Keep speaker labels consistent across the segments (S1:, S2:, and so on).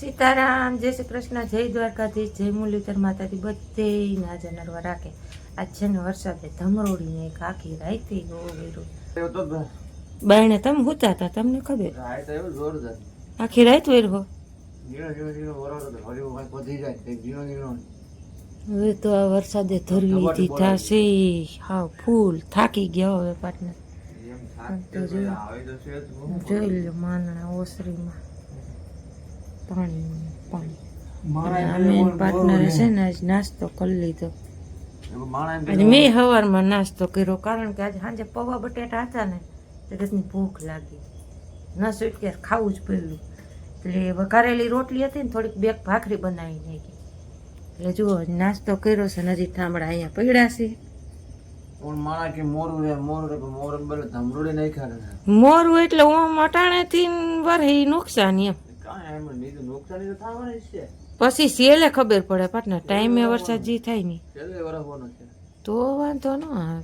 S1: સીતારામ જય શ્રી કૃષ્ણ જય દ્વારકાધીશ જય મુરલીધર માતાજી બધે નાજા નરવા રાખે. આજ છે ને વરસાદે ધમરોડીને એક આખી રાઈતી ગોવેરું બાયણે તમે હુતા હતા તમને ખબર? આખી રાત વેરવો હવે તો આ વરસાદે ધરવી દીધા છે હા ફૂલ થાકી ગયા હવે પાટને જોઈ લો માનણા ઓસરીમાં. પાણી પાણી. અમે પાર્ટનરે છે ને આજ નાસ્તો કરી લીધો. આજે મેં સવારમાં નાસ્તો કર્યો કારણ કે આજે સાંજે પૌવા બટેટા હતા ને તે રીતની ભૂખ લાગી. ન સુટકે ખાવું જ પડ્યું. એટલે વઘારેલી રોટલી હતી ને થોડીક બેક ભાખરી બનાવી નાખી. એટલે જુઓ નાસ્તો કર્યો છે ને હજી ઠામડા અહીંયા પડ્યા છે. મોરું એટલે ઓમ અટાણેથી વરે નુકસાન એમ. પછી સેલે ખબર પડે પાટના ટાઈમે વરસાદ જી થાય ને. તો વાંધો ન આવે.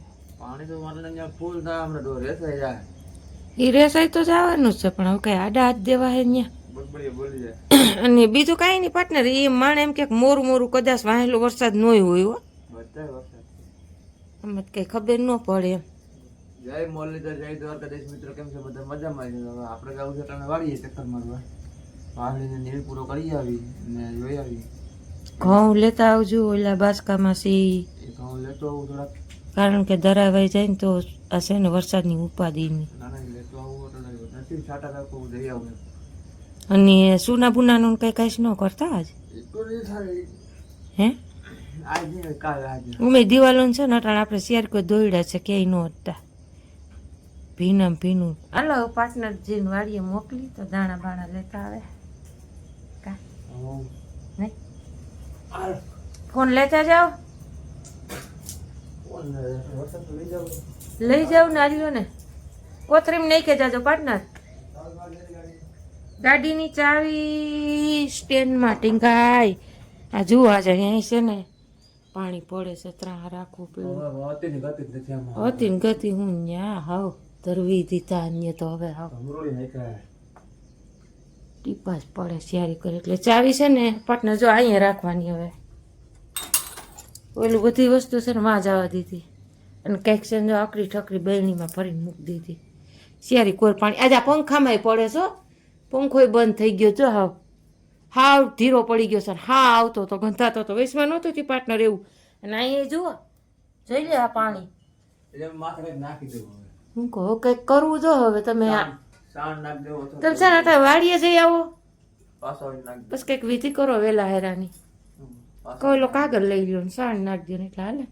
S1: એ રેસાઈ તો જવાનું જ છે પણ હવે કઈ આડા હાથ દેવા હે ત્યાં અને બીજું કાંઈ નહીં પાર્ટનર એ માણે એમ કે મોરું મોરું કદાચ વાહેલો વરસાદ ન હોય હો. જ કઈ ખબર ન પડે એમ.
S2: જય મુરલીધર જય દ્વારકાધીશ મિત્રો કેમ છે? બધા મજામાં છે? આપણે ગાઉ છે વાળીએ ચક્કર મારવા. વાળીને નીળ પૂરો કરી આવી ને જોઈ આવી.
S1: ઘઉં લેતા આવજો ઓલા બાસકામાં સી
S2: ઘઉં લેતો આવું થોડાક.
S1: કારણ કે ધરાવાઈ જાય ને તો આ છે ને વરસાદની ઉપાધિની
S2: લેતો આવું નથી છાટા રાખવું જઈ આવું
S1: અને સુના બુનાનું કઈ કઈ ન કરતા
S2: થાય.
S1: હે? ઉમે દિવાલો છે ને અટાણ આપણે શેર કોઈ દોડ્યા છે ક્યાંય ન હતા ભીનમ ભીનું. હાલો પાર્ટનર જીન વાડીએ મોકલી તો દાણા બાણા લેતા આવે. નહીં ફોન લેતા જાઓ.
S2: લઈ જાવ
S1: જાવ ને કોથરીમ નહીં કે જાજો પાર્ટનર. ગાડીની ચાવી સ્ટેન્ડમાં ટીંગાય આ જુઓ આજે અહીં છે ને. પાણી પડે છે ત્રણ રાખવું પડ્યું
S2: હતી ગતિ
S1: હું ન્યા હાવ ધરવી દીધા અન્ય તો હવે હાવ.
S2: ધમરોળી નાખ્યા
S1: ટીપા પડે સિયારી કરે. એટલે ચાવી છે ને પટને જો અહીંયા રાખવાની હવે. ઓલું બધી વસ્તુ છે ને માં જવા દીધી. અને કંઈક છે ને જો આકડી ઠકડી બહેણીમાં ભરીને મૂકી દીધી. શિયારી કોઈ પાણી. આજે આ પંખામાંય પડે છો પંખોય બંધ થઈ ગયો જો હાવ. હાવ ધીરો પડી ગયો છે ને હા આવતો તો ગંધાતો તો. વૈશમાં નહોતું થી પાર્ટનર એવું. અને અહીંયા જુઓ જોઈ લે આ પાણી. હું કહું કંઈક કરવું જો હવે તમે આ
S2: સાણ નાખી દેવો અથવા
S1: તમે સારા ને અત્યારે વાડીએ જઈ આવો. બસ કંઈક વિધિ કરો વેલા હેરાની.
S2: કોઈ
S1: કોયલો કાગળ લઈ લ્યો ને સાણ નાખજો ને એટલે હાલે.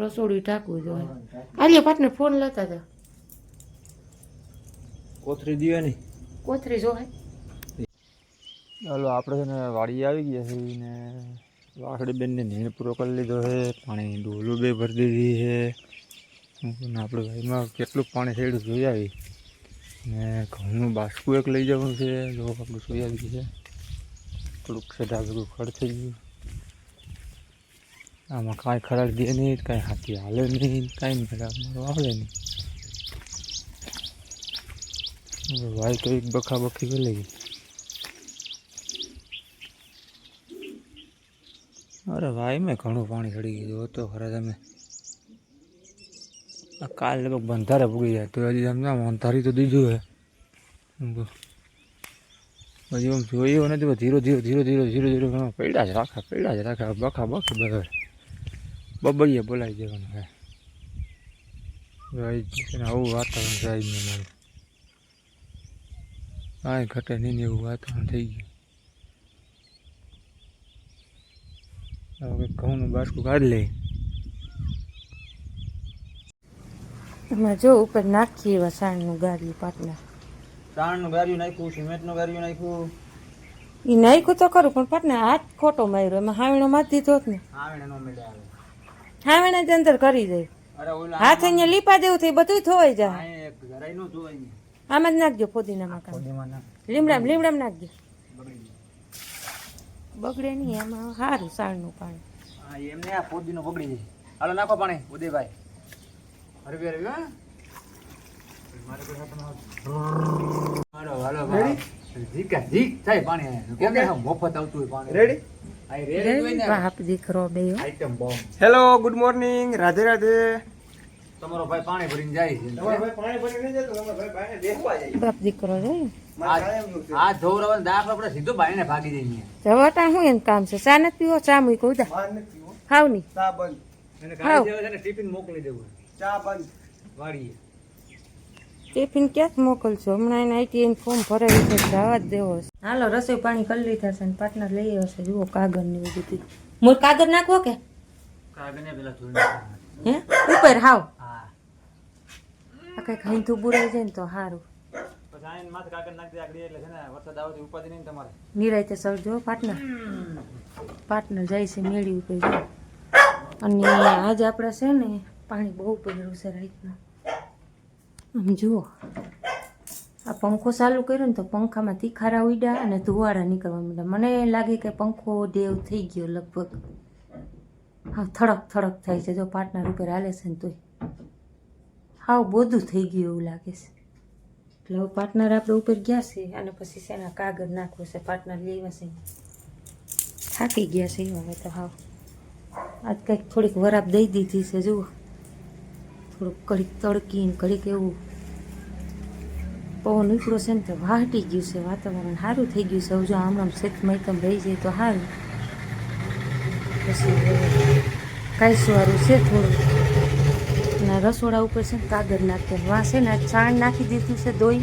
S1: રસોડું ટાંકવું જોઈએ હાલ્યો પાટને ફોન લેતા હતા.
S2: કોથરી દીવે નહીં
S1: કોથરી જો હે
S2: ચાલો આપણે છે ને વાડી આવી ગયા છે ને વાસળી બેનને નીણ પૂરો કરી લીધો છે પાણી ડોલું બે ભરી દીધી છે. આપણે ભાઈમાં કેટલું પાણી થયેલું જોઈ આવી. ને ઘઉંનું બાસકું એક લઈ જવાનું છે. જો આપણું સોયાબીન છે. થોડુંક સેટા ભેગું ખડ થઈ ગયું. આમાં કાંઈ ખરાબ દે નહીં, કાંઈ હાથી હાલે નહીં, કાંઈ ખરાબ મારો આવે નહીં. ભાઈ તો એક બખા બખી કરી લઈ અરે ભાઈ મેં ઘણું પાણી ચડી ગયું હતું ખરા તમે કાલ લગભગ બંધારે પૂગી જાય. તો હજી તમને અંધારી તો દીધું હે. હજી આમ જોયું નથી, પણ ધીરો ધીરો ધીરો ધીરો ધીરો ધીરો ઘણો પડ્યા જ રાખે પડ્યા જ રાખે બખા બખી બરાબર બબડીએ બોલાવી દેવાનું હે. આવું વાતાવરણ જાય ને મારું. કાંઈ ઘટે નહીં એવું વાતાવરણ થઈ ગયું. હવે ઘઉંનું બાસકું કાઢી લઈ
S1: એમાં જો ઉપર નાખીએ એવા સાણનું ગાર્યું પાટલા.
S2: સાણનું ગાર્યું નાખ્યું સિમેન્ટનું ગાર્યું નાખ્યું.
S1: એ નાખ્યું તો ખરું પણ પાટને હાથ ખોટો માર્યો એમાં હાવણો મારી દીધો જ ને.
S2: આવે નો
S1: હાવણે જ અંદર કરી દે. હાથ અહીંયા લીપા દેવું થઈ બધું ધોવાઈ જાય.
S2: આ એક જરાય નો
S1: આમાં જ નાખજો ફોદીનામાં કામ. લીમડામ લીમડામ નાખજો.
S2: બગડી
S1: બગડે નહીં એમાં સારું સાણનું પાણી.
S2: હા એમને આ ફોદીનો બગડી જાય. હાલો નાખો પાણી ઉદયભાઈ. હરવી હરવી હા? હાલો હાલો ભાઈ.
S3: ઝીકા ઝીક થાય પાણી અહીંયા. કેમ કે મફત આવતું હોય પાણી.
S2: રેડી
S3: આ રેડી હોય ને.
S1: બાપ દીકરો બે.
S3: Item bomb
S2: hello good morning Radhe Radhe.
S3: તમારો ભાઈ પાણી ભરીને જાય છે.
S2: પાણી જાય.
S1: બાપ દીકરો રે.
S3: આ આ ધોવરાવાનો દાખલો આપણે સીધો બાઈને ભાગી જઈએ
S1: જવાટા હું એમ કામ છે? ચા નથી પીવો? ચા મૂકી. હાવ નહીં
S2: ચા બંધ.
S3: ટિફિન મોકલી દેવું
S2: ચા બંધ.
S3: વાડીએ
S1: ટિફિન ક્યાંક મોકલશો? હમણાં એને આઈટીએન ફોર્મ ભરાયું છે જવા જ દેવો છે હાલો રસોઈ પાણી કરી લીધા છે ને પાર્ટનર લઈ આવ્યો છે. જુઓ કાગળ ને એવું બધું મોર કાગળ નાખવો કે?
S3: કાગળને પેલા ધોઈ
S1: હે? ઉપર હાવ.
S3: હા.
S1: આ કંઈક હૈંથું બુરાઈ જાય ને તો સારું
S3: પછી આઈને માથે કાગળ નાખી આગળ એટલે છે ને વરસાદ આવે તો ઉપાધિ નહીં ને તમારે
S1: નિરાયતે સળજો પાર્ટનર. પાર્ટનર જાય છે મેળી ઉપર અને આજે આપણે છે ને પાણી બહુ પડ્યું છે રાતના. આમ જુઓ, આ પંખો ચાલુ કર્યો ને તો પંખામાં તીખારા ઉડ્યા અને ધુવાળા નીકળવા માંડ્યા. મને લાગે કે પંખો ડેવ થઈ ગયો લગભગ. હા, થડક થડક થાય છે. જો પાર્ટનર ઉપર હાલે છે ને તોય. હાવ બોધું થઈ ગયું એવું લાગે છે. એટલે હવે પાર્ટનર આપણે ઉપર ગયા છે અને પછી શેના કાગળ નાખવું છે. પાર્ટનર લેવા છે. થાકી ગયા છે હવે તો હાવ. આજ કંઈક થોડીક વરાપ દઈ દીધી છે, જુઓ. થોડુંક કડીક તડકીને કડીક એવું પવન નીકળો છે ને તો વાહટી ગયું છે, વાતાવરણ સારું થઈ ગયું છે. જો આમ શેત મૈતમ રહી જાય તો સારું. પછી કાંઈસવાળું છે થોડું. અને રસોડા ઉપર છે ને કાગળ નાખે વાં છે ને છાણ નાખી દીધું છે દોઈ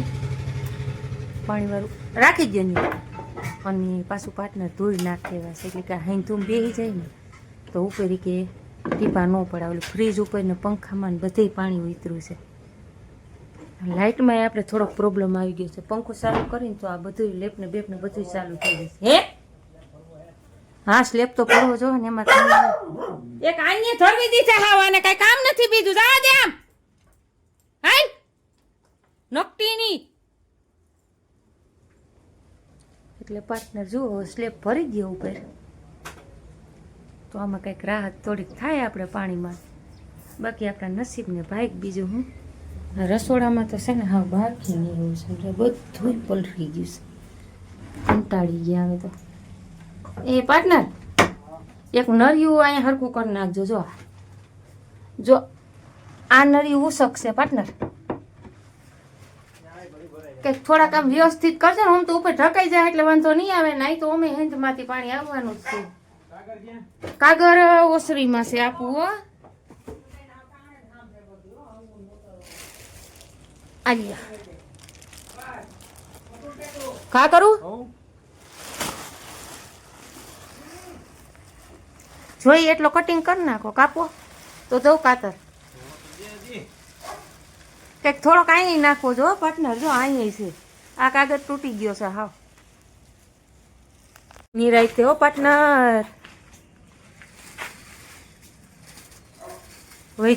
S1: પાણીવાળું રાખી દે ને. અને પાછું પાર્ટનર ધૂળ નાખે એવા છે. એટલે કે હાઈધું બેસી જાય ને, તો ઉપરી કે ટીપા ન પડે ઓલું ફ્રીજ ઉપર ને પંખામાં ને બધે પાણી ઉતર્યું છે. લાઇટમાં આપણે થોડોક પ્રોબ્લેમ આવી ગયો છે. પંખો ચાલુ કરીને તો આ બધું લેપને બેપને બધું ચાલુ થઈ જશે. હે? હા સ્લેપ તો પડવો જો ને એમાં તમે એક આઈને ધરવી દીધા હાવ અને કઈ કામ નથી બીજું. જવા દે આમ. હાય નકટીની. એટલે પાર્ટનર જુઓ સ્લેપ ભરી ગયો ઉપર. તો આમાં કંઈક રાહત થોડીક થાય આપણે પાણીમાં. બાકી આપણા નસીબને ભાઈક બીજું હું. રસોડામાં તો છે ને હા બાકી નહીં એવું છે, એટલે બધું પલટી ગયું છે. કંટાળી ગયા હવે તો. એ પાર્ટનર, એક નરિયું અહીંયા હરખું કરી નાખજો, જો. જો, આ નરિયું ઉસક છે, પાર્ટનર. કંઈક થોડાક આમ વ્યવસ્થિત કરજો ને હું તો ઉપર ઢકાઈ જાય એટલે વાંધો નહીં આવે નહીં તો અમે હેન્ડમાંથી પાણી આવવાનું જ છે. કાગળ ઓસરીમાં છે આપવું હો. આલિયા કા કરું? જોઈ એટલો કટિંગ કરી નાખો. કાપો. તો દઉં કાતર. કંઈક થોડોક અહીં નાખો જો પાર્ટનર જો અહીં છે. આ કાગળ તૂટી ગયો છે હાવ. નિરાયતે હો પાર્ટનર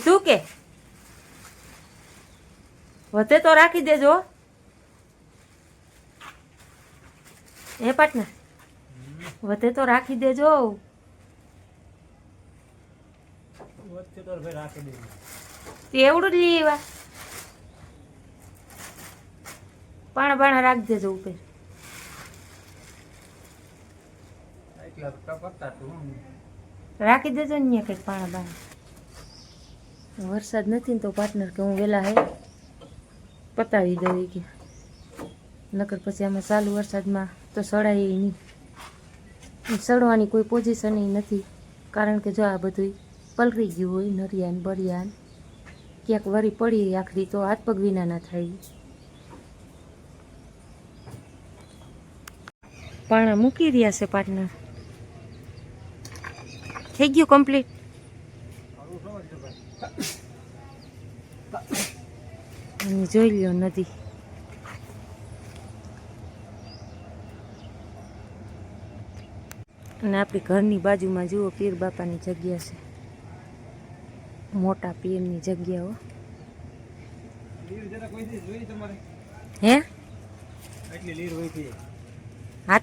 S1: તું કે? વધે તો રાખી દેજો. હો. પાટના વધે તો રાખી દેજો. એવડું જ લઈ આવ્યા પાણા પાણા રાખી દેજો ઉપર. રાખી દેજો ને કંઈક પાણા બાણા. વરસાદ નથી ને તો પાર્ટનર કે હું વહેલા હે, પતાવી દઉં કે. નકર પછી આમાં ચાલુ વરસાદમાં તો સડાય નહીં. સડવાની કોઈ પોઝિશન નથી. કારણ કે જો આ બધું પલરી ગયું હોય, નરિયાન, બરિયાન, ક્યાંક વરી પડી આખરી તો હાથ પગ વિના ના થાય પાણા મૂકી રહ્યા છે પાર્ટનર થઈ ગયું કમ્પ્લીટ અને જોઈ લ્યો નદી. અને આપણી ઘરની બાજુમાં જુઓ પીર બાપાની જગ્યા છે. મોટા પીરની જગ્યા હો. હા?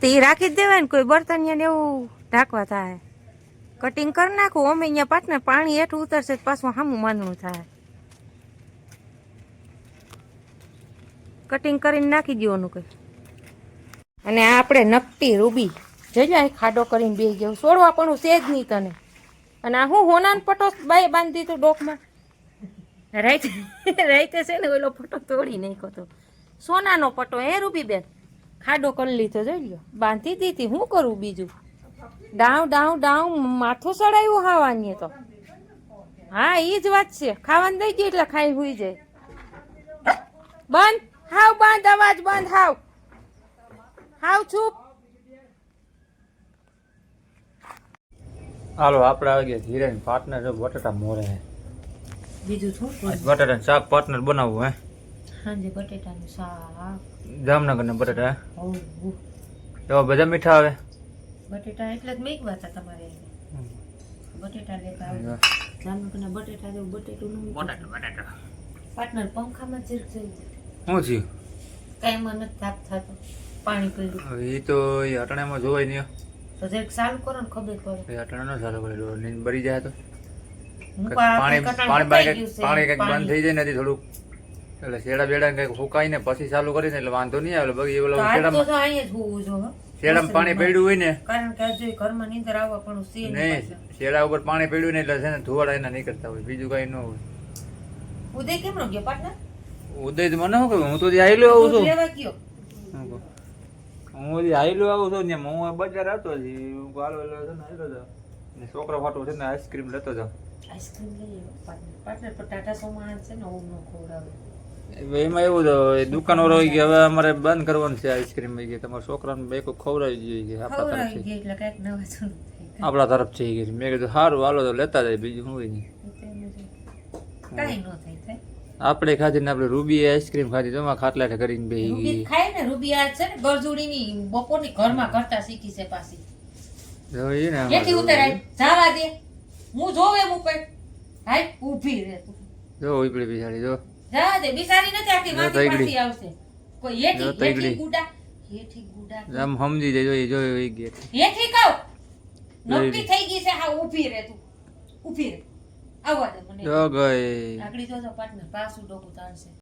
S1: તો એ. રાખી જ દેવાય ને કોઈ બર્તન ને એવું ઢાંકવા થાય. કટિંગ કરી નાખું. અમે અહીંયા પાછને પાણી હેઠું ઉતરશે પાછું સામું માંદણું થાય. કટિંગ કરીને નાખી દેવાનું કઈ. અને આપણે નકટી રૂબી. જઈ અહીં ખાડો કરીને બે ગયો. છોડવા પણ છે જ નહીં તને. અને આ હું હોનાન પટો બાય બાંધી દીધું ડોકમાં. રાઈતે રાઈતે છે ને ઓલો પટો તોડી નાખ્યો તો. સોનાનો પટો હે રૂબી બેન? ખાડો કરી લીધો, જોઈ લો બાંધી દીધી. હું કરું બીજું? ડાઉ ડાઉ ડાઉ માથું સડાયું ખાવાની તો. હા એ જ વાત છે. ખાવાનું દઈ ગયું એટલે ખાઈ હોઈ જાય. બંધ. હાવ બંધ અવાજ બંધ હાવ. હાવ ચૂપ.
S2: હાલો આપણે આવી ગયા ધીરે પાર્ટનર જો બટાટા મોરે.
S1: બીજું શું?
S2: બટાટા શાક પાર્ટનર બનાવવું હે?
S1: સાંજે બટેટાનું શાક.
S2: જામનગરના બટાટા. એવા બધા મીઠા આવે?
S1: બટેટા એટલે જ મેઘવા હતા તમારે બટેટા લેતા આવો જામનગરના બટેટા જેવું બટેટું નું
S2: બટાટા બટાટા.
S1: પાર્ટનર પંખામાં જીર જઈ
S2: શું થયું?
S1: કાંઈ મને તાપ થતો. પાણી પીડ્યું
S2: હવે એ તો એ અટણામાં જોવાય નહીં
S1: તો જરાક ચાલુ કરો ને ખબર પડે.
S2: એ અટણા ન ચાલુ કરે નીંદ બરી જાય તો.
S1: પણ
S2: પાણી પાણી કંઈક
S1: છે.
S2: બંધ થઈ જાય નથી થોડુંક. એટલે શેડા બેડા કંઈક ફૂકાઈને પછી ચાલુ કરીને એટલે વાંધો નહીં આવે બાકી એ ઓલા શેડામાં શેડામાં પાણી પડ્યું હોય ને?
S1: કારણ કે આજે ઘરમાં નીંદર આવવા પણ સી નહીં
S2: શેડા ઉપર પાણી પડ્યું ને એટલે છે ને ધુવાડા એના નીકળતા હોય બીજું કઈ ન હોય.
S1: ઉદય કેમ નો ગયો પાટના
S2: ઉદય તો મને શું કહ્યું? હું તો આવેલો આવું છું. હું હજી આવેલો આવું છું ને હું બજાર આવતો હજી. હું ગાળો છે ને હતો ને છોકરો ફાટો છે ને આઈસ્ક્રીમ લેતો હતો
S1: આઈસ્ક્રીમ લઈ આવ્યો? પાટના પાટના પર ટાટા સોમાણ છે ને ઓમ નો ખવડાવે
S2: એમાં એવું તો દુકાનો રહી ગઈ હવે અમારે બંધ કરવાનું છે આઈસ્ક્રીમ ગઈ તમારા છોકરાને બે કોઈ ખવડાવી જોઈએ કે આપણા તરફથી. આપણા તરફ થઈ ગઈ મેં કીધું સારું હાલો તો લેતા જાય બીજું હું નહીં આપણે ખાધી ને આપણે રૂબી આઈસ્ક્રીમ ખાધી તો એમાં ખાટલા કરીને બે
S1: ખાય ને રૂબી આ છે ને ગરજુડીની બપોરની ઘરમાં કરતા શીખી છે પાછી.
S2: જોઈએ ને
S1: ક્યાંથી ઉતરાય જાવા દે. હું જોવે હું કઈ હાય ઊભી રહે તું.
S2: જો ઉપડી બિચારી જો.
S1: દે નથી આખી
S2: જો
S1: માથી
S2: તગડી.
S1: પાછી આવશે. કોઈ હેઠી હેઠી ગુડા હેઠી ગુડા
S2: આમ સમજી જાય જોઈએ જોઈએ એ ગઈ
S1: હેઠી કહું? નોકરી થઈ ગઈ છે હા ઊભી રહે તું. ઊભી રહે. આવવા દે મને.
S2: જો ગઈ.
S1: આગળી જોજો પાર્ટનર પાછું ડોકું તાણશે.